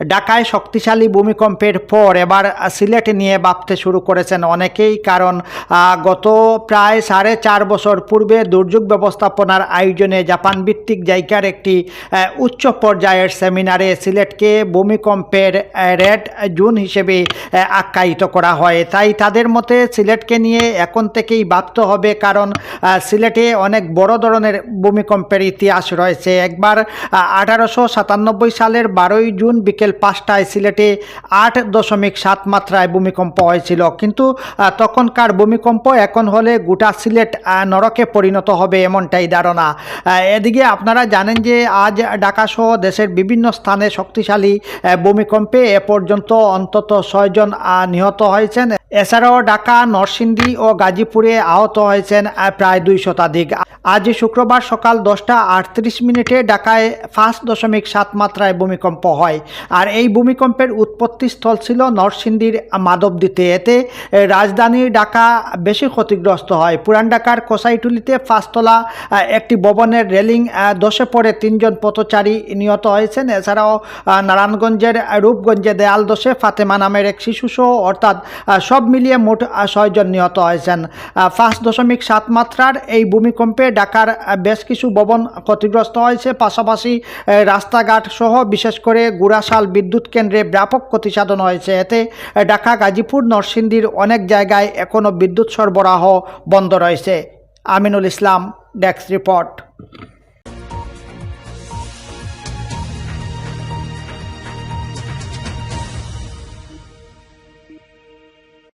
ঢাকায় শক্তিশালী ভূমিকম্পের পর এবার সিলেট নিয়ে ভাবতে শুরু করেছেন অনেকেই, কারণ গত প্রায় সাড়ে চার বছর পূর্বে দুর্যোগ ব্যবস্থাপনার আয়োজনে জাপান ভিত্তিক জায়গার একটি উচ্চ পর্যায়ের সেমিনারে সিলেটকে ভূমিকম্পের রেড জুন হিসেবে আখ্যায়িত করা হয়। তাই তাদের মতে সিলেটকে নিয়ে এখন থেকেই ভাবতে হবে, কারণ সিলেটে অনেক বড় ধরনের ভূমিকম্পের ইতিহাস রয়েছে। একবার আঠারোশো সাতানব্বই সালের বারোই জুন বিকেল পাঁচটায় সিলেটে আট দশমিক সাত মাত্রায় ভূমিকম্প হয়েছিল। কিন্তু তখনকার ভূমিকম্প এখন হলে গোটা সিলেট নরকে পরিণত হবে এমনটাই ধারণা। এদিকে আপনারা জানেন যে আজ ঢাকাসহ দেশের বিভিন্ন স্থানে শক্তিশালী ভূমিকম্পে এ পর্যন্ত অন্তত ছয়জন নিহত হয়েছেন। এছাড়াও ঢাকা, নরসিংদী ও গাজীপুরে আহত হয়েছেন প্রায় দুই শতাধিক। আজ শুক্রবার সকাল দশটা আটত্রিশ মিনিটে ঢাকায় পাঁচ দশমিক সাত মাত্রায় ভূমিকম্প হয়। আর এই ভূমিকম্পের উৎপত্তিস্থল ছিল নরসিংদীর মাধবদীতে। এতে রাজধানী ঢাকা বেশি ক্ষতিগ্রস্ত হয়। পুরান ঢাকার কোসাইটুলিতে পাঁচতলা একটি ভবনের রেলিং ধসে পড়ে তিনজন পথচারী নিহত হয়েছেন। এছাড়াও নারায়ণগঞ্জের রূপগঞ্জে দেয়াল দোষে ফাতেমা নামের এক শিশুসহ অর্থাৎ সব মিলিয়ে মোট ছয়জন নিহত হয়েছেন। পাঁচ দশমিক সাত মাত্রার এই ভূমিকম্পে ঢাকার বেশ কিছু ভবন ক্ষতিগ্রস্ত হয়েছে। পাশাপাশি রাস্তাঘাট সহ বিশেষ করে গুড়াশাল বিদ্যুৎ কেন্দ্রে ব্যাপক ক্ষতি সাধন হয়েছে। এতে ঢাকা, গাজীপুর, নরসিংদীর অনেক জায়গায় এখনও বিদ্যুৎ সরবরাহ বন্ধ রয়েছে। Aminul Islam, desk report.